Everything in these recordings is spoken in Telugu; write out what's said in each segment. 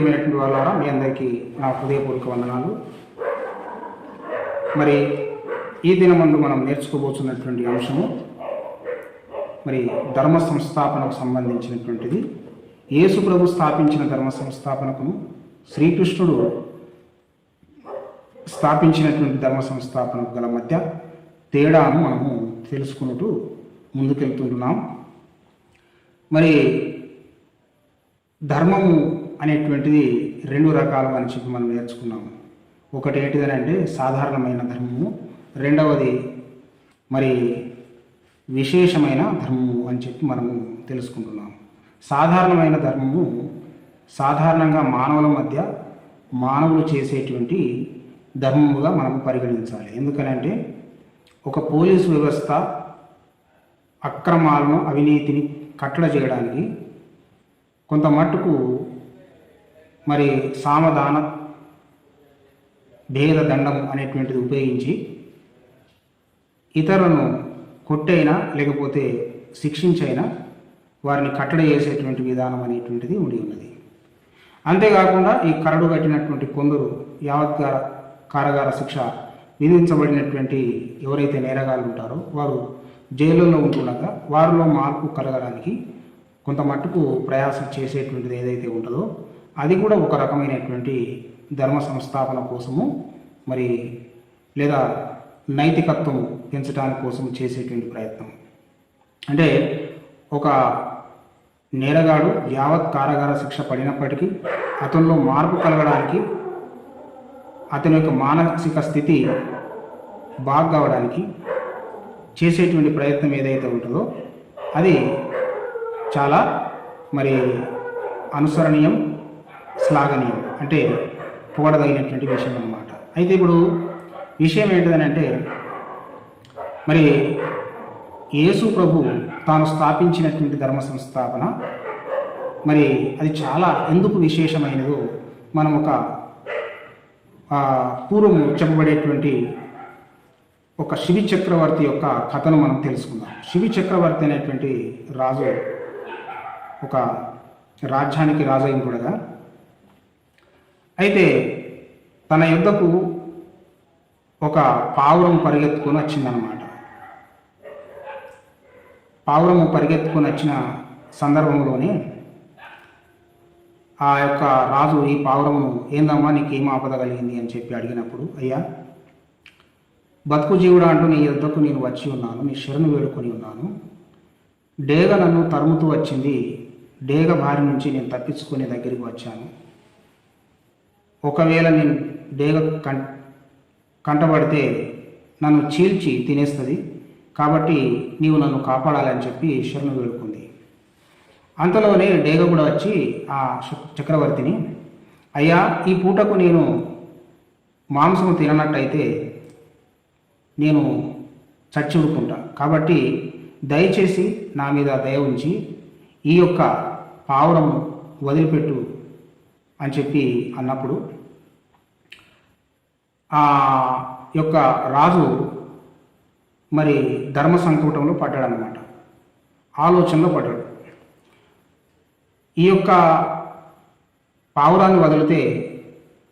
ప్రియమైనటువంటి వాళ్ళారా మీ అందరికీ నా హృదయపూర్వక వందనాలు. మరి ఈ దినమందు మనం నేర్చుకోబోతున్నటువంటి అంశము మరి ధర్మ సంస్థాపనకు సంబంధించినటువంటిది. యేసు ప్రభు స్థాపించిన ధర్మ సంస్థాపనకును శ్రీకృష్ణుడు స్థాపించినటువంటి ధర్మ సంస్థాపనకు గల మధ్య తేడాను మనము తెలుసుకున్నట్టు ముందుకెళ్తుంటున్నాం మరి ధర్మము అనేటువంటిది రెండు రకాలు అని చెప్పి మనం నేర్చుకున్నాము. ఒకటి ఏంటిదని అంటే సాధారణమైన ధర్మము రెండవది మరి విశేషమైన ధర్మము అని చెప్పి మనము తెలుసుకుంటున్నాము. సాధారణమైన ధర్మము సాధారణంగా మానవుల మధ్య మానవులు చేసేటువంటి ధర్మముగా మనం పరిగణించాలి. ఎందుకనంటే ఒక పోలీసు వ్యవస్థ అక్రమాలను అవినీతిని కట్టడ చేయడానికి కొంత మట్టుకు మరి సామధాన భేద దండం అనేటువంటిది ఉపయోగించి ఇతరులను కొట్టైనా లేకపోతే శిక్షించైనా వారిని కట్టడి చేసేటువంటి విధానం అనేటువంటిది ఉండి ఉన్నది. అంతేకాకుండా ఈ కరడు కట్టినటువంటి కొందరు యావత్కార కారాగార శిక్ష విధించబడినటువంటి ఎవరైతే నేరగాళ్ళు ఉంటారో వారు జైలులో ఉంటుండగా వారిలో మార్పు కలగడానికి కొంత మట్టుకు ప్రయాసం చేసేటువంటిది ఏదైతే ఉంటుందో అది కూడా ఒక రకమైనటువంటి ధర్మ సంస్థాపన కోసము మరి లేదా నైతికత్వం పెంచడానికి కోసం చేసేటువంటి ప్రయత్నం. అంటే ఒక నేరగాడు యావత్ కారాగార శిక్ష పడినప్పటికీ అతనిలో మార్పు కలగడానికి అతని యొక్క మానసిక స్థితి బాగవడానికి చేసేటువంటి ప్రయత్నం ఏదైతే ఉంటుందో అది చాలా మరి అనుసరణీయం శ్లాఘనీయం అంటే పొగడదగినటువంటి విషయం అన్నమాట అయితే ఇప్పుడు విషయం ఏంటిదని అంటే మరి యేసు ప్రభు తాను స్థాపించినటువంటి ధర్మ సంస్థాపన మరి అది చాలా ఎందుకు విశేషమైనదో మనం ఒక పూర్వం చెప్పబడేటువంటి ఒక శివి చక్రవర్తి యొక్క కథను మనం తెలుసుకుందాం. శివి చక్రవర్తి అనేటువంటి రాజు ఒక రాజ్యానికి రాజు అయిన కూడా అయితే తన యుద్ధకు ఒక పావురం పరిగెత్తుకొని వచ్చిందనమాట పావురము పరిగెత్తుకొని వచ్చిన సందర్భంలోనే ఆ యొక్క రాజు ఈ పావురమును ఏందమ్మా నీకు ఏం ఆపద కలిగింది? అని చెప్పి అడిగినప్పుడు అయ్యా బతుకు జీవుడు అంటూ నీ యుద్ధకు నేను వచ్చి ఉన్నాను నీ శరణు వేడుకొని ఉన్నాను. డేగ నన్ను తరుముతూ వచ్చింది. డేగ బారి నుంచి నేను తప్పించుకునే దగ్గరికి వచ్చాను. ఒకవేళ నేను డేగ కం కంటబడితే నన్ను చీల్చి తినేస్తుంది. కాబట్టి నీవు నన్ను కాపాడాలని చెప్పి ఈశ్వరుని వేడుకుంది. అంతలోనే డేగ కూడా వచ్చి ఆ చక్రవర్తిని అయ్యా ఈ పూటకు నేను మాంసము తిననట్టయితే నేను చచ్చి ఉడుకుంటా. కాబట్టి దయచేసి నా మీద దయ ఉంచి ఈ యొక్క పావురం వదిలిపెట్టు. అని చెప్పి అన్నప్పుడు ఆ యొక్క రాజు మరి ధర్మ సంకటంలో పడ్డాడనమాట ఆలోచనలో పడ్డాడు. ఈ యొక్క పావురాన్ని వదిలితే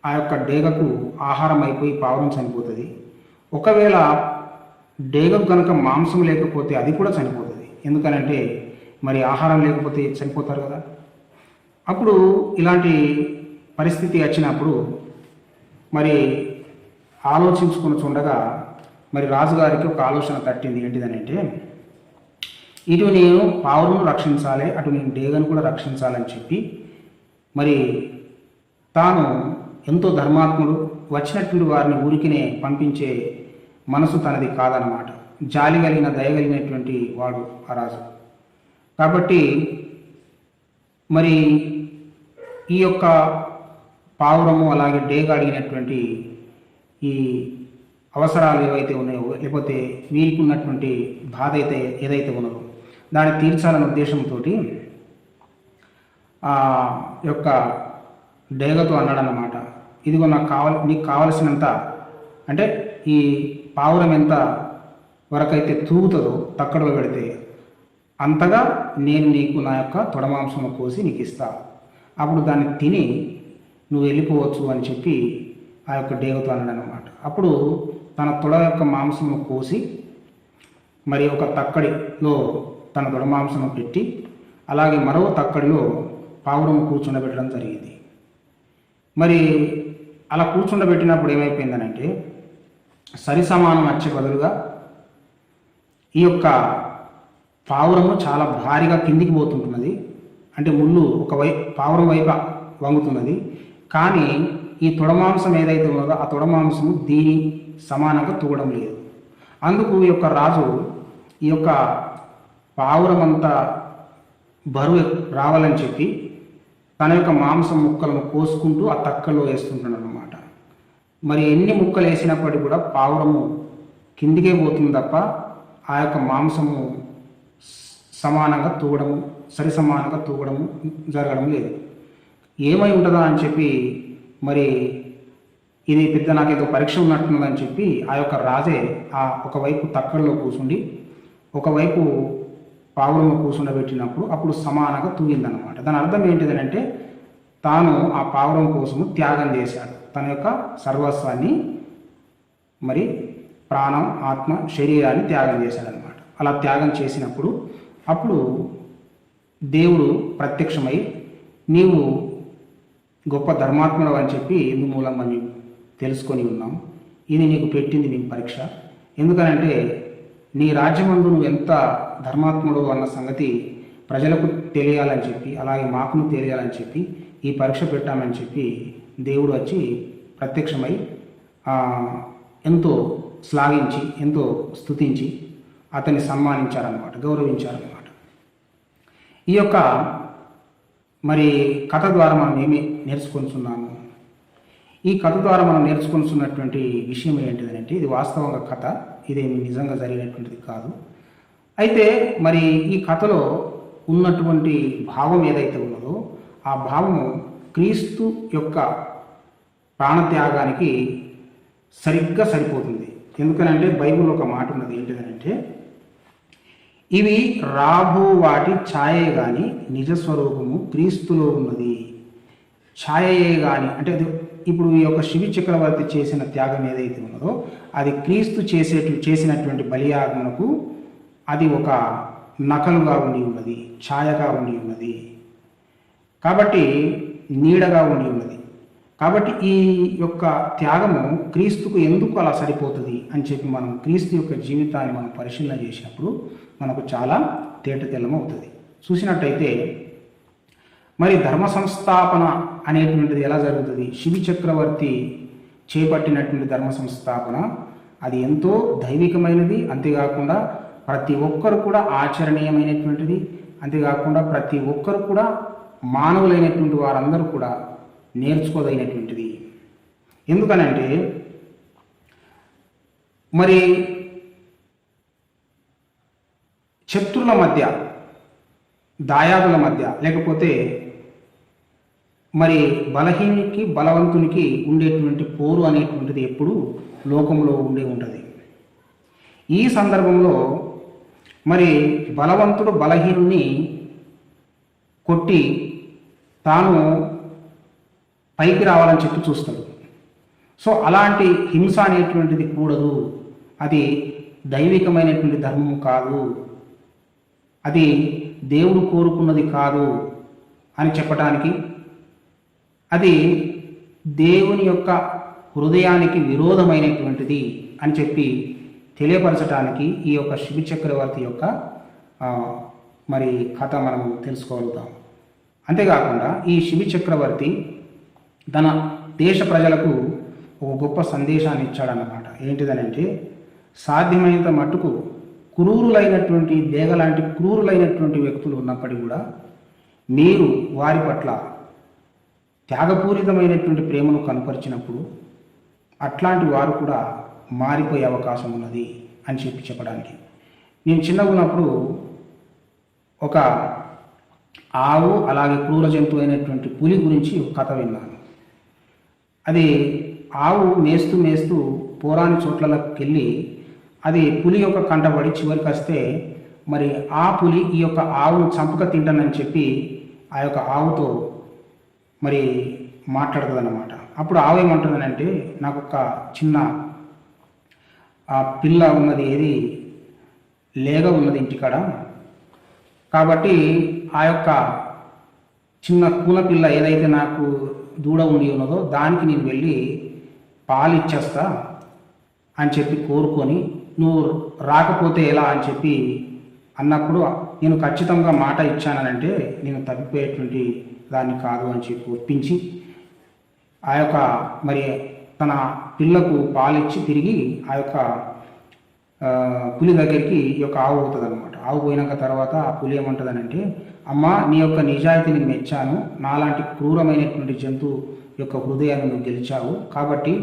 ఆ యొక్క డేగకు ఆహారం అయిపోయి పావురం చనిపోతుంది. ఒకవేళ డేగకు కనుక మాంసం లేకపోతే అది కూడా చనిపోతుంది. ఎందుకనంటే మరి ఆహారం లేకపోతే చనిపోతారు కదా. అప్పుడు ఇలాంటి పరిస్థితి వచ్చినప్పుడు మరి ఆలోచించుకుని చూడగా మరి రాజుగారికి ఒక ఆలోచన తట్టింది. ఏంటిదనంటే ఇటు నేను పావులను రక్షించాలి అటు నేను డేగను కూడా రక్షించాలని చెప్పి మరి తాను ఎంతో ధర్మాత్ముడు వచ్చినటువంటి వారిని ఊరికినే పంపించే మనసు తనది కాదనమాట జాలి కలిగిన దయగలిగినటువంటి వాడు ఆ రాజు. కాబట్టి మరి ఈ యొక్క పావురము అలాగే డేగ అడిగినటువంటి ఈ అవసరాలు ఏవైతే ఉన్నాయో లేకపోతే వీరికి ఉన్నటువంటి బాధ అయితే ఏదైతే ఉన్నదో దాన్ని తీర్చాలనే ఉద్దేశంతో ఆ యొక్క డేగతో అన్నాడన్నమాట. ఇదిగో నాకు కావాల నీకు కావలసినంత అంటే ఈ పావురం ఎంత వరకైతే తూగుతుందో తక్కడలో పెడితే అంతగా నేను నీకు నా యొక్క తొడమాంసము కోసి నీకు ఇస్తా అప్పుడు దాన్ని తిని నువ్వు వెళ్ళిపోవచ్చు అని చెప్పి ఆ యొక్క దేవత అన్నాడనమాట అప్పుడు తన తొడ యొక్క మాంసము కోసి మరి ఒక తక్కడిలో తన తొడ మాంసము పెట్టి అలాగే మరో తక్కడిలో పావురము కూర్చుండబెట్టడం జరిగింది. మరి అలా కూర్చుండబెట్టినప్పుడు ఏమైపోయిందనంటే సరి సమానం వచ్చే బదులుగా ఈ యొక్క పావురము చాలా భారీగా కిందికి పోతుంటున్నది. అంటే ముళ్ళు ఒక వై పావురం వైపు వంగుతున్నది. కానీ ఈ తొడమాంసం ఏదైతే ఉన్నదో ఆ తొడమాంసము దీని సమానంగా తూగడం లేదు. అందుకు ఈ యొక్క రాజు ఈ యొక్క పావురమంతా బరువు రావాలని చెప్పి తన యొక్క మాంసం ముక్కలను కోసుకుంటూ ఆ తక్కలో వేస్తుంటాడు అనమాట మరి ఎన్ని ముక్కలు వేసినప్పటికీ కూడా పావురము కిందికే పోతుంది తప్ప ఆ యొక్క మాంసము సమానంగా తూగడము సరి సమానంగా తూగడము జరగడం లేదు. ఏమై ఉంటుందా అని చెప్పి మరి ఇది పెద్ద నాకేదో పరీక్ష ఉన్నట్టున్నదని చెప్పి ఆ యొక్క రాజే ఆ ఒకవైపు తక్కడలో కూర్చుండి ఒకవైపు పావురము కూర్చుండబెట్టినప్పుడు అప్పుడు సమానంగా తూగిందనమాట దాని అర్థం ఏంటిదనంటే తాను ఆ పావురం కోసము త్యాగం చేశాడు. తన యొక్క సర్వస్వాన్ని మరి ప్రాణం ఆత్మ శరీరాన్ని త్యాగం చేశాడనమాట అలా త్యాగం చేసినప్పుడు అప్పుడు దేవుడు ప్రత్యక్షమై నీవు గొప్ప ధర్మాత్ముడు అని చెప్పి ఎందు మూలం అని తెలుసుకొని ఉన్నాం. ఇది నీకు పెట్టింది నీ పరీక్ష. ఎందుకనంటే నీ రాజ్యమందు నువ్వు ఎంత ధర్మాత్ముడు అన్న సంగతి ప్రజలకు తెలియాలని చెప్పి అలాగే మాకును తెలియాలని చెప్పి ఈ పరీక్ష పెట్టామని చెప్పి దేవుడు వచ్చి ప్రత్యక్షమై ఎంతో శ్లాఘించి ఎంతో స్తుతించి అతన్ని సన్మానించారనమాట గౌరవించారనమాట ఈ యొక్క మరి కథ ద్వారా మనం ఏమి నేర్చుకుంటున్నాము? ఈ కథ ద్వారా మనం నేర్చుకుంటున్నటువంటి విషయం ఏంటిదంటే ఇది వాస్తవంగా కథ ఇదేమి నిజంగా జరిగినటువంటిది కాదు. అయితే మరి ఈ కథలో ఉన్నటువంటి భావం ఏదైతే ఉన్నదో ఆ భావము క్రీస్తు యొక్క ప్రాణత్యాగానికి సరిగ్గా సరిపోతుంది. ఎందుకనంటే బైబిల్ ఒక మాట ఉన్నది ఏంటిదనంటే ఇవి రాబో వాటి ఛాయే గాని నిజ స్వరూపము క్రీస్తులో ఉన్నది. ఛాయయే గాని అంటే అది ఇప్పుడు ఈ యొక్క శివి చక్రవర్తి చేసిన త్యాగం ఏదైతే ఉన్నదో అది క్రీస్తు చేసే చేసినటువంటి బలియాగమునకు అది ఒక నకలుగా ఉండి ఉన్నది ఛాయగా ఉండి ఉన్నది. కాబట్టి నీడగా ఉండి ఉన్నది. కాబట్టి ఈ యొక్క త్యాగము క్రీస్తుకు ఎందుకు అలా సరిపోతుంది అని చెప్పి మనం క్రీస్తు యొక్క జీవితాన్ని మనం పరిశీలన చేసినప్పుడు మనకు చాలా తేట అవుతుంది. చూసినట్టయితే మరి ధర్మ సంస్థాపన అనేటువంటిది ఎలా జరుగుతుంది? శివి చక్రవర్తి చేపట్టినటువంటి ధర్మ సంస్థాపన అది ఎంతో దైవికమైనది అంతేకాకుండా ప్రతి ఒక్కరు కూడా ఆచరణీయమైనటువంటిది అంతేకాకుండా ప్రతి ఒక్కరు కూడా మానవులైనటువంటి వారందరూ కూడా నేర్చుకోదగినటువంటిది. ఎందుకనంటే మరి శత్రుల మధ్య దాయాదుల మధ్య లేకపోతే మరి బలహీనికి బలవంతునికి ఉండేటువంటి పోరు అనేటువంటిది ఎప్పుడు లోకంలో ఉండే ఉంటుంది. ఈ సందర్భంలో మరి బలవంతుడు బలహీనుని కొట్టి తాను పైకి రావాలని చెప్పి చూస్తాడు. సో అలాంటి హింస అనేటువంటిది కూడదు. అది దైవికమైనటువంటి ధర్మం కాదు. అది దేవుడు కోరుకున్నది కాదు అని చెప్పటానికి అది దేవుని యొక్క హృదయానికి విరోధమైనటువంటిది అని చెప్పి తెలియపరచడానికి ఈ యొక్క శివి చక్రవర్తి యొక్క మరి కథ మనం తెలుసుకోగలుగుతాం. అంతేకాకుండా ఈ శివి చక్రవర్తి తన దేశ ప్రజలకు ఒక గొప్ప సందేశాన్ని ఇచ్చాడన్నమాట. ఏంటిదనంటే సాధ్యమైనంత మట్టుకు క్రూరులైనటువంటి దేగ లాంటి క్రూరులైనటువంటి వ్యక్తులు ఉన్నప్పటికీ కూడా మీరు వారి పట్ల త్యాగపూరితమైనటువంటి ప్రేమను కనపరిచినప్పుడు అట్లాంటి వారు కూడా మారిపోయే అవకాశం ఉన్నది అని చెప్పి చెప్పడానికి. నేను చిన్నగా ఉన్నప్పుడు ఒక ఆవు అలాగే క్రూర జంతువు అయినటువంటి పులి గురించి ఒక కథ విన్నాను. అది ఆవు మేస్తూ మేస్తూ పోరాని చోట్లకి వెళ్ళి అది పులి యొక్క కంటబడి చివరికి వస్తే మరి ఆ పులి ఈ యొక్క ఆవును చంపక తింటానని చెప్పి ఆ యొక్క ఆవుతో మరి మాట్లాడుతుందన్నమాట. అప్పుడు ఆవు ఏమంటుందనంటే నాకు ఒక చిన్న ఆ పిల్ల ఉన్నది ఏది లేగ ఉన్నది ఇంటికాడ. కాబట్టి ఆ యొక్క చిన్న కూల పిల్ల ఏదైతే నాకు దూడ ఉండి ఉన్నదో దానికి నేను వెళ్ళి పాలు ఇచ్చేస్తా అని చెప్పి కోరుకొని నువ్వు రాకపోతే ఎలా అని చెప్పి అన్నప్పుడు నేను ఖచ్చితంగా మాట ఇచ్చానంటే నేను తప్పిపోయేటువంటి దాన్ని కాదు అని చెప్పి ఒప్పించి ఆ యొక్క మరి తన పిల్లకు పాలిచ్చి తిరిగి ఆ యొక్క పులి దగ్గరికి ఈ యొక్క ఆవు అవుతుంది ఆవు పోయినాక తర్వాత ఆ పులి ఏమంటుందనంటే అమ్మ నీ యొక్క నిజాయితీని మెచ్చాను. నాలాంటి క్రూరమైనటువంటి జంతువు యొక్క హృదయాన్ని నువ్వు గెలిచావు. కాబట్టి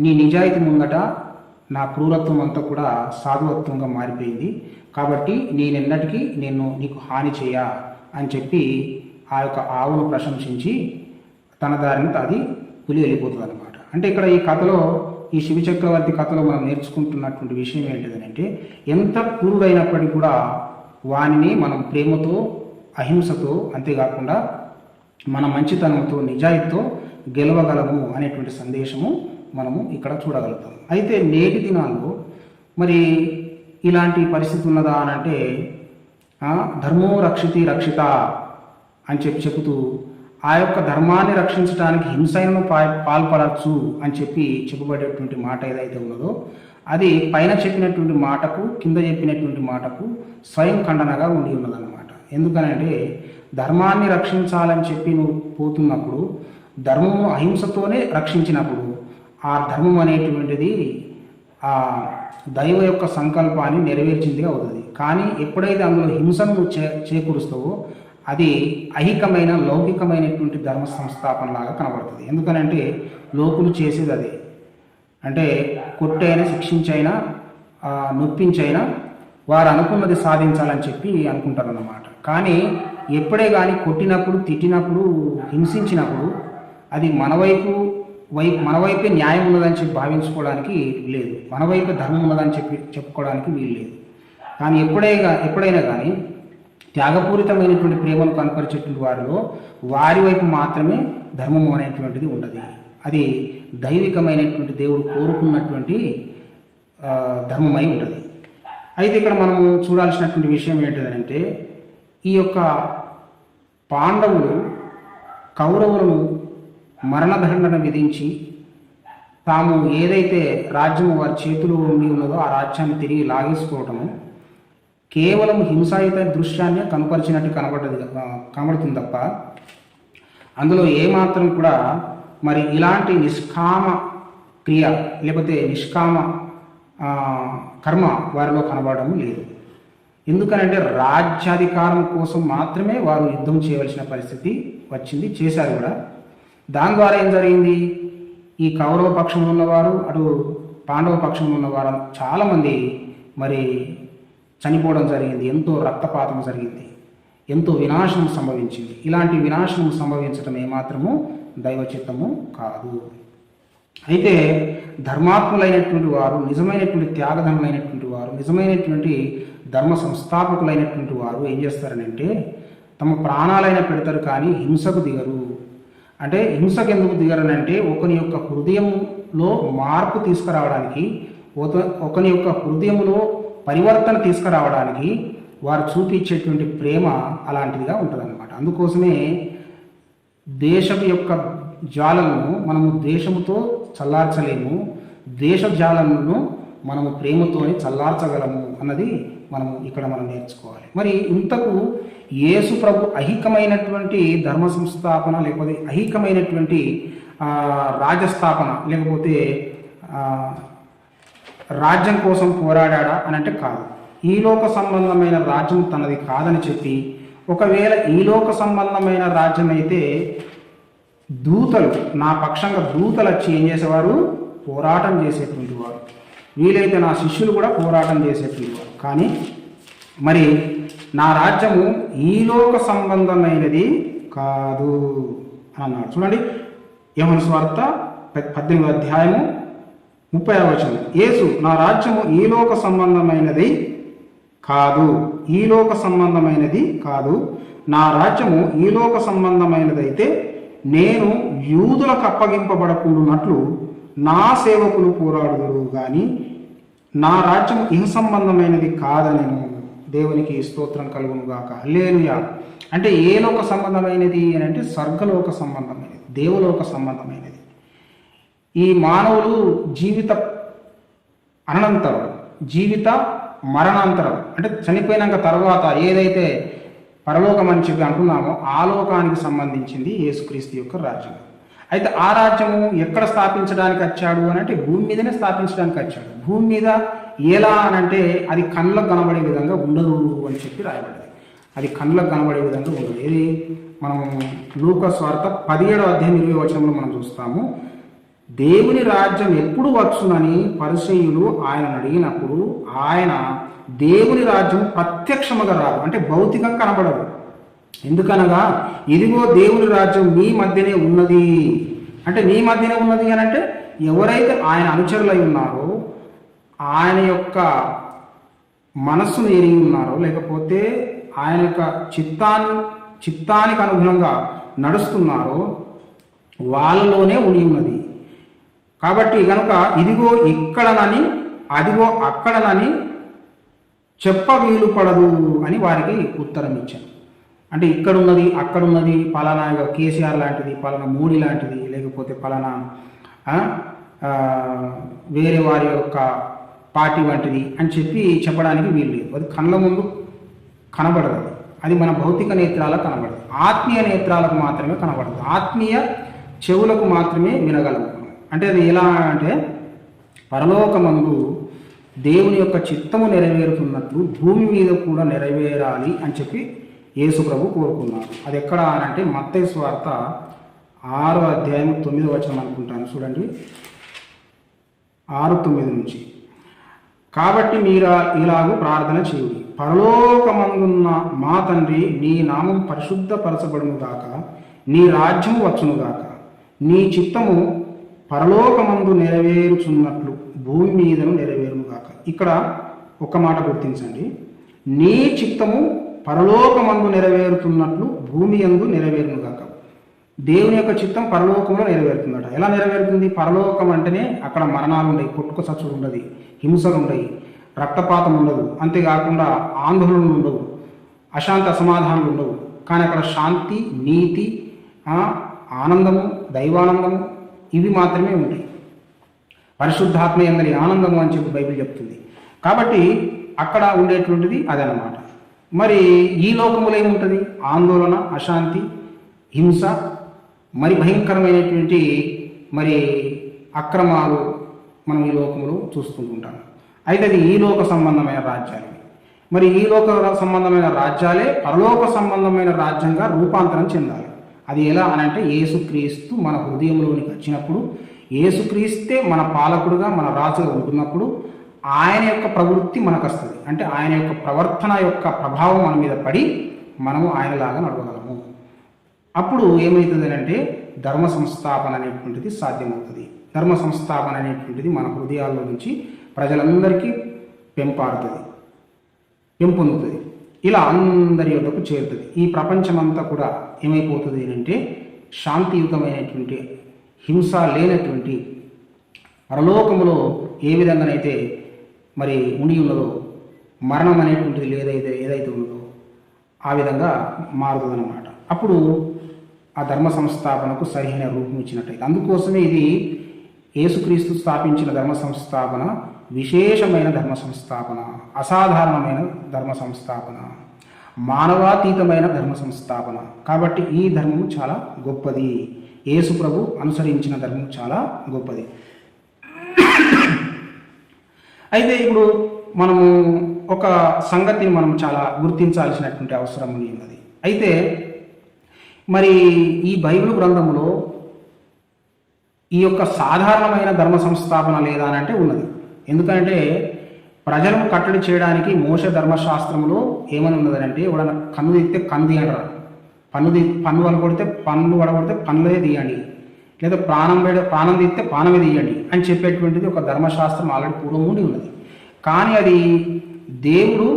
నీ నిజాయితీ ముందట నా క్రూరత్వం అంతా కూడా సాధువత్వంగా మారిపోయింది. కాబట్టి నేనెన్నటికీ నేను నీకు హాని చేయ అని చెప్పి ఆ యొక్క ఆవును ప్రశంసించి తన దారిని అది పులి వెళ్ళిపోతుంది అనమాట అంటే ఇక్కడ ఈ కథలో ఈ శివ చక్రవర్తి కథలో మనం నేర్చుకుంటున్నటువంటి విషయం ఏంటిదనంటే ఎంత క్రూరుడైనప్పటికీ కూడా వానిని మనం ప్రేమతో అహింసతో అంతేకాకుండా మన మంచితనంతో నిజాయితీతో గెలవగలము అనేటువంటి సందేశము మనము ఇక్కడ చూడగలుగుతాం. అయితే నేటి దినాల్లో మరి ఇలాంటి పరిస్థితి ఉన్నదా అని అంటే ధర్మో రక్షితి రక్షిత అని చెప్పి చెబుతూ ఆ యొక్క ధర్మాన్ని రక్షించడానికి హింసలను పా పాల్పడచ్చు అని చెప్పి చెప్పబడేటువంటి మాట ఏదైతే ఉన్నదో అది పైన చెప్పినటువంటి మాటకు కింద చెప్పినటువంటి మాటకు స్వయం ఖండనగా ఉండి ఉన్నదన్నమాట. ఎందుకనంటే ధర్మాన్ని రక్షించాలని చెప్పి నువ్వు పోతున్నప్పుడు ధర్మము అహింసతోనే రక్షించినప్పుడు ఆ ధర్మం అనేటువంటిది ఆ దైవ యొక్క సంకల్పాన్ని నెరవేర్చిందిగా అవుతుంది. కానీ ఎప్పుడైతే అందులో హింసను చే చేకూరుస్తావో అది ఐహికమైన లౌకికమైనటువంటి ధర్మ సంస్థాపన లాగా కనబడుతుంది. ఎందుకనంటే లోకులు చేసేది అదే. అంటే కొట్టైనా శిక్షించైనా నొప్పించైనా వారు అనుకున్నది సాధించాలని చెప్పి అనుకుంటారు అన్నమాట కానీ ఎప్పుడే కానీ కొట్టినప్పుడు తిట్టినప్పుడు హింసించినప్పుడు అది మన వైపు వైపు మన వైపే న్యాయం ఉన్నదని చెప్పి భావించుకోవడానికి లేదు మన వైపే ధర్మం ఉన్నదని చెప్పి చెప్పుకోవడానికి వీలు లేదు కానీ ఎప్పుడైనా ఎప్పుడైనా కానీ త్యాగపూరితమైనటువంటి ప్రేమను కనపరిచేటువంటి వారిలో వారి వైపు మాత్రమే ధర్మము అనేటువంటిది ఉండదు. అది దైవికమైనటువంటి దేవుడు కోరుకున్నటువంటి ధర్మమై ఉంటుంది. అయితే ఇక్కడ మనము చూడాల్సినటువంటి విషయం ఏంటిదంటే ఈ యొక్క పాండవులు కౌరవులను మరణదండన విధించి తాము ఏదైతే రాజ్యం వారి చేతిలో ఉండి ఉన్నదో ఆ రాజ్యాన్ని తిరిగి లాగేసుకోవటము కేవలం హింసాయుత దృశ్యాన్ని కనపరిచినట్టు కనబడ్డది కనబడుతుంది తప్ప అందులో ఏమాత్రం కూడా మరి ఇలాంటి నిష్కామ క్రియ లేకపోతే నిష్కామ కర్మ వారిలో కనబడడం లేదు. ఎందుకనంటే రాజ్యాధికారం కోసం మాత్రమే వారు యుద్ధం చేయవలసిన పరిస్థితి వచ్చింది చేశారు కూడా. దాని ద్వారా ఏం జరిగింది? ఈ కౌరవ పక్షంలో ఉన్నవారు అటు పాండవ పక్షంలో ఉన్నవారు చాలామంది మరి చనిపోవడం జరిగింది ఎంతో రక్తపాతం జరిగింది ఎంతో వినాశనం సంభవించింది. ఇలాంటి వినాశనం సంభవించటం ఏమాత్రము దైవచిత్తము కాదు. అయితే ధర్మాత్ములైనటువంటి వారు నిజమైనటువంటి త్యాగధనులైనటువంటి వారు నిజమైనటువంటి ధర్మ సంస్థాపకులైనటువంటి వారు ఏం చేస్తారనంటే తమ ప్రాణాలైన పెడతారు కానీ హింసకు దిగరు. అంటే హింసకు ఎందుకు దిగరనంటే ఒకని యొక్క హృదయంలో మార్పు తీసుకురావడానికి ఒక- ఒకని యొక్క హృదయంలో పరివర్తన తీసుకురావడానికి వారు చూపించేటువంటి ప్రేమ అలాంటిదిగా ఉంటుందన్నమాట. అందుకోసమే దేశం యొక్క జాలను మనము దేశముతో చల్లార్చలేము. దేశ జాలను మనము ప్రేమతోనే చల్లార్చగలము అన్నది మనము ఇక్కడ మనం నేర్చుకోవాలి. మరి ఇంతకు యేసు ప్రభు అహికమైనటువంటి ధర్మ సంస్థాపన లేకపోతే అహికమైనటువంటి రాజస్థాపన లేకపోతే రాజ్యం కోసం పోరాడా అనంటే కాదు. ఈలోక సంబంధమైన రాజ్యం తనది కాదని చెప్పి ఒకవేళ ఈలోక సంబంధమైన రాజ్యం అయితే దూతలు నా పక్షంగా దూతలు వచ్చి ఏం చేసేవారు? పోరాటం చేసేటువంటి వారు. వీలైతే నా శిష్యులు కూడా పోరాటం చేసేటువంటి వారు. కానీ మరి నా రాజ్యము ఈలోక సంబంధమైనది కాదు అని అన్నాడు. చూడండి యమన స్వార్థ ప- పద్దెనిమిది అధ్యాయము ముప్పై వచనం. యేసు నా రాజ్యము ఈలోక సంబంధమైనది కాదు. ఈలోక సంబంధమైనది కాదు. నా రాజ్యము ఈలోక సంబంధమైనదైతే నేను యూదులకు అప్పగింపబడకుండానట్లు నా సేవకులు పోరాడుదురు. కానీ నా రాజ్యం ఇహ సంబంధమైనది కాదని దేవునికి స్తోత్రం కలుగునుగాక. లేను యా అంటే ఏ లోక సంబంధమైనది అని అంటే స్వర్గలోక సంబంధమైనది దేవలోక సంబంధమైనది. ఈ మానవులు జీవిత అనంతరం జీవిత మరణాంతరం అంటే చనిపోయినాక తర్వాత ఏదైతే పరలోకం అని చెప్పి అంటున్నామో ఆ లోకానికి సంబంధించింది యేసుక్రీస్తు యొక్క రాజ్యం. అయితే ఆ రాజ్యము ఎక్కడ స్థాపించడానికి వచ్చాడు అని అంటే భూమి మీదనే స్థాపించడానికి వచ్చాడు. భూమి మీద ఎలా అని అంటే అది కళ్ళకు కనబడే విధంగా ఉండదు అని చెప్పి రాయబడింది. అది కళ్ళకు కనబడే విధంగా ఉండదు. ఇది మనం లూక స్వార్థ పదిహేడో అధ్యాయం ఇరవై వచనంలో మనం చూస్తాము. దేవుని రాజ్యం ఎప్పుడు వచ్చునని పరిచయులు ఆయన అడిగినప్పుడు ఆయన దేవుని రాజ్యం ప్రత్యక్షముగా రాదు. అంటే భౌతికంగా కనబడదు. ఎందుకనగా ఇదిగో దేవుని రాజ్యం మీ మధ్యనే ఉన్నది. అంటే మీ మధ్యనే ఉన్నది అని అంటే ఎవరైతే ఆయన అనుచరులై ఉన్నారో ఆయన యొక్క మనస్సును ఎరిగి ఉన్నారో లేకపోతే ఆయన యొక్క చిత్తాన్ని చిత్తానికి అనుగుణంగా నడుస్తున్నారో వాళ్ళలోనే ఉండి ఉన్నది. కాబట్టి కనుక ఇదిగో ఇక్కడనని అదిగో అక్కడనని చెప్ప వీలు పడదు అని వారికి ఉత్తరం ఇచ్చాను అంటే ఇక్కడున్నది అక్కడున్నది పలానా కేసీఆర్ లాంటిది పలానా మోడీ లాంటిది లేకపోతే పలానా వేరే వారి యొక్క పార్టీ వంటిది అని చెప్పి చెప్పడానికి వీలు లేదు. అది కళ్ళ ముందు కనబడదు అది. అది మన భౌతిక నేత్రాలకు కనబడదు. ఆత్మీయ నేత్రాలకు మాత్రమే కనబడదు. ఆత్మీయ చెవులకు మాత్రమే వినగలవు. అంటే అది ఎలా అంటే పరలోకమందు దేవుని యొక్క చిత్తము నెరవేరుతున్నట్లు భూమి మీద కూడా నెరవేరాలి అని చెప్పి యేసు ప్రభు కోరుకున్నారు. అది ఎక్కడ అని అంటే మత్తయి స్వార్త ఆరో అధ్యాయం తొమ్మిదో వచనం అనుకుంటాను చూడండి. ఆరు తొమ్మిది నుంచి. కాబట్టి మీరు ఇలాగూ ప్రార్థన చేయండి. పరలోకమందున్న మా తండ్రి నీ నామం పరిశుద్ధపరచబడును గాక నీ రాజ్యము వచ్చును గాక నీ చిత్తము పరలోకమందు నెరవేరుచున్నట్లు భూమి మీదను నెరవేరును గాక ఇక్కడ ఒక మాట గుర్తించండి. నీ చిత్తము పరలోకమందు నెరవేరుతున్నట్లు భూమి అందు నెరవేరును గాక దేవుని యొక్క చిత్తం పరలోకంలో నెరవేరుతుందట. ఎలా నెరవేరుతుంది? పరలోకం అంటేనే అక్కడ మరణాలు ఉండవు కొట్టుకు చచ్చుడు ఉండదు హింసలు ఉండవు రక్తపాతం ఉండదు అంతేకాకుండా ఆందోళనలు ఉండవు అశాంతి అసమాధానాలు ఉండవు కానీ అక్కడ శాంతి నీతి ఆనందము దైవానందము ఇవి మాత్రమే ఉంటాయి. పరిశుద్ధాత్మ ఎందరి ఆనందము అని చెప్పి బైబిల్ చెప్తుంది. కాబట్టి అక్కడ ఉండేటువంటిది అదనమాట. మరి ఈ లోకములో ఏముంటుంది? ఆందోళన అశాంతి హింస మరి భయంకరమైనటువంటి మరి అక్రమాలు మనం ఈ లోకంలో చూస్తుంటాం అయితే అది ఈ లోక సంబంధమైన రాజ్యాలు. మరి ఈ లోక సంబంధమైన రాజ్యాలే పరలోక సంబంధమైన రాజ్యంగా రూపాంతరం చెందాలి. అది ఎలా అని అంటే ఏసుక్రీస్తు మన హృదయంలోనికి వచ్చినప్పుడు ఏసుక్రీస్తే మన పాలకుడుగా మన రాజుగా ఉంటున్నప్పుడు ఆయన యొక్క ప్రవృత్తి మనకు వస్తుంది అంటే ఆయన యొక్క ప్రవర్తన యొక్క ప్రభావం మన మీద పడి మనము ఆయనలాగా నడవగలము. అప్పుడు ఏమవుతుంది అంటే ధర్మ సంస్థాపన అనేటువంటిది సాధ్యమవుతుంది. ధర్మ సంస్థాపన అనేటువంటిది మన హృదయాల్లో నుంచి ప్రజలందరికీ పెంపారుతుంది పెంపొందుతుంది. ఇలా అందరి యొక్కకు చేరుతుంది. ఈ ప్రపంచమంతా కూడా ఏమైపోతుంది అంటే శాంతియుతమైనటువంటి హింస లేనటువంటి పరలోకములో ఏ విధంగానైతే మరి ఉండి ఉన్నదో మరణం అనేటువంటిది ఏదైతే ఏదైతే ఉన్నదో ఆ విధంగా మారుతుందన్నమాట. అప్పుడు ఆ ధర్మ సంస్థాపనకు సరైన రూపం ఇచ్చినట్టయితే అందుకోసమే ఇది యేసుక్రీస్తు స్థాపించిన ధర్మ సంస్థాపన విశేషమైన ధర్మ సంస్థాపన అసాధారణమైన ధర్మ సంస్థాపన మానవాతీతమైన ధర్మ సంస్థాపన కాబట్టి ఈ ధర్మము చాలా గొప్పది. యేసుప్రభు అనుసరించిన ధర్మం చాలా గొప్పది. అయితే ఇప్పుడు మనము ఒక సంగతిని మనం చాలా గుర్తించాల్సినటువంటి అవసరం ఉన్నది. అయితే మరి ఈ బైబిల్ గ్రంథంలో ఈ యొక్క సాధారణమైన ధర్మ సంస్థాపన లేదా అని అంటే ఉన్నది. ఎందుకంటే ప్రజలను కట్టడి చేయడానికి మోస ధర్మశాస్త్రంలో ఏమని ఉన్నదంటే ఎవడన్నా కన్ను తీస్తే కన్ను తీయండి పన్ను తీ పన్ను వలకొడితే పన్ను వడగొడితే పన్నులే తీయండి. లేదా ప్రాణం వేడ ప్రాణం తీస్తే ప్రాణమే తీయండి అని చెప్పేటువంటిది ఒక ధర్మశాస్త్రం ఆల్రెడీ పూర్వం ఉండి ఉన్నది. కానీ అది దేవుడు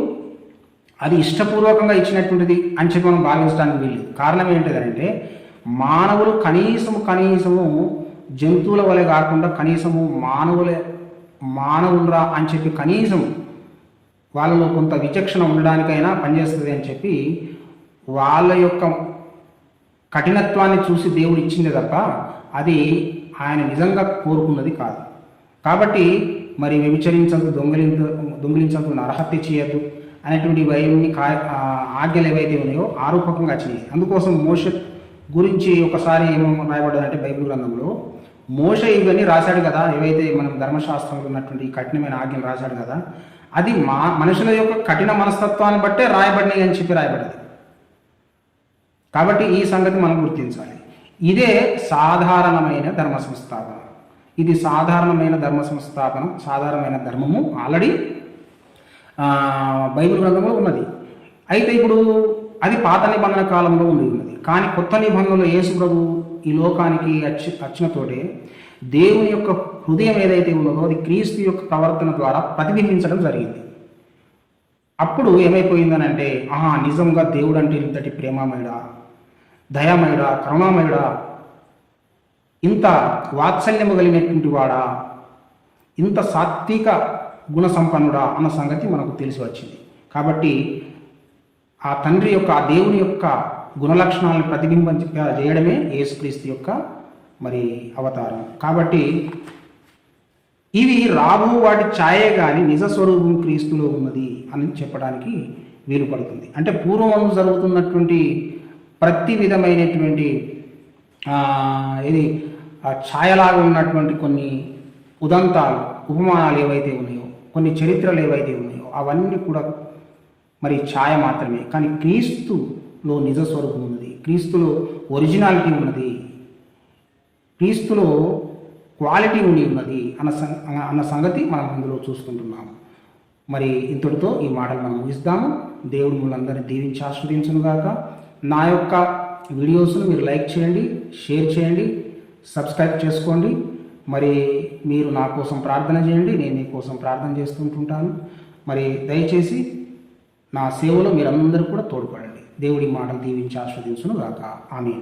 అది ఇష్టపూర్వకంగా ఇచ్చినటువంటిది అని చెప్పి మనం భావించడానికి వీల్లేదు. కారణం ఏంటిదంటే మానవులు కనీసము కనీసము జంతువుల వలె కాకుండా కనీసము మానవులే మానవులరా అని చెప్పి కనీసం వాళ్ళలో కొంత విచక్షణ ఉండడానికైనా పనిచేస్తుంది అని చెప్పి వాళ్ళ యొక్క కఠినత్వాన్ని చూసి దేవుడు ఇచ్చింది తప్ప అది ఆయన నిజంగా కోరుకున్నది కాదు. కాబట్టి మరి వ్యభిచరించదు దొంగలించ దొంగిలించదు నరహత్య చేయద్దు అనేటువంటి వైని కా ఆజ్ఞలు ఏవైతే ఉన్నాయో ఆరూపకంగా వచ్చినాయి అందుకోసం మోష గురించి ఒకసారి ఏమో రాయబడ్డదంటే బైబిల్ గ్రంథంలో మోష ఇవన్నీ రాశాడు కదా ఏవైతే మనం ధర్మశాస్త్రంలో ఉన్నటువంటి కఠినమైన ఆజ్ఞలు రాశాడు కదా అది మా మనుషుల యొక్క కఠిన మనస్తత్వాన్ని బట్టే రాయబడినాయి అని చెప్పి రాయబడింది. కాబట్టి ఈ సంగతి మనం గుర్తించాలి. ఇదే సాధారణమైన ధర్మ సంస్థాపన. ఇది సాధారణమైన ధర్మ సంస్థాపన సాధారణమైన ధర్మము ఆల్రెడీ బైబిల్ గ్రంథంలో ఉన్నది. అయితే ఇప్పుడు అది పాత నిబంధన కాలంలో ఉండి ఉన్నది. కానీ కొత్త నిబంధనలో యేసు ప్రభు ఈ లోకానికి వచ్చి వచ్చినతోటే దేవుని యొక్క హృదయం ఏదైతే ఉన్నదో అది క్రీస్తు యొక్క ప్రవర్తన ద్వారా ప్రతిబింబించడం జరిగింది. అప్పుడు ఏమైపోయిందనంటే ఆహా నిజంగా దేవుడు అంటే ఇంతటి ప్రేమమయుడా దయామయుడా కరుణామయుడా ఇంత వాత్సల్యము కలిగినటువంటి వాడా ఇంత సాత్విక గుణ సంపన్నుడా అన్న సంగతి మనకు తెలిసి వచ్చింది. కాబట్టి ఆ తండ్రి యొక్క ఆ దేవుని యొక్క గుణలక్షణాలను ప్రతిబింబం చేయడమే యేసుక్రీస్తు యొక్క మరి అవతారం. కాబట్టి ఇవి రాబు వాటి ఛాయే కానీ నిజ స్వరూపం క్రీస్తులో ఉన్నది అని చెప్పడానికి వీలు పడుతుంది అంటే పూర్వం జరుగుతున్నటువంటి ప్రతి విధమైనటువంటి ఇది ఛాయలాగా ఉన్నటువంటి కొన్ని ఉదంతాలు ఉపమానాలు ఏవైతే ఉన్నాయో కొన్ని చరిత్రలు ఏవైతే ఉన్నాయో అవన్నీ కూడా మరి ఛాయ మాత్రమే. కానీ క్రీస్తు క్రీస్తులో నిజ స్వరూపం ఉన్నది. క్రీస్తులో ఒరిజినాలిటీ ఉన్నది. క్రీస్తులో క్వాలిటీ ఉండి ఉన్నది అన్న సం అన్న సంగతి మనం అందులో చూసుకుంటున్నాము మరి ఇంతటితో ఈ మాటలు మనం ముగిస్తాము. దేవుడు మిమ్మల్ని దీవించి ఆస్వాదించును గాక. నా యొక్క వీడియోస్ను మీరు లైక్ చేయండి షేర్ చేయండి సబ్స్క్రైబ్ చేసుకోండి. మరి మీరు నా కోసం ప్రార్థన చేయండి నేను మీ కోసం ప్రార్థన చేస్తుంటుంటాను మరి దయచేసి నా సేవలో మీరందరూ కూడా తోడ్పడండి. దేవుడి మాటలు దీవించి ఆస్వాదించును గాక ఆమె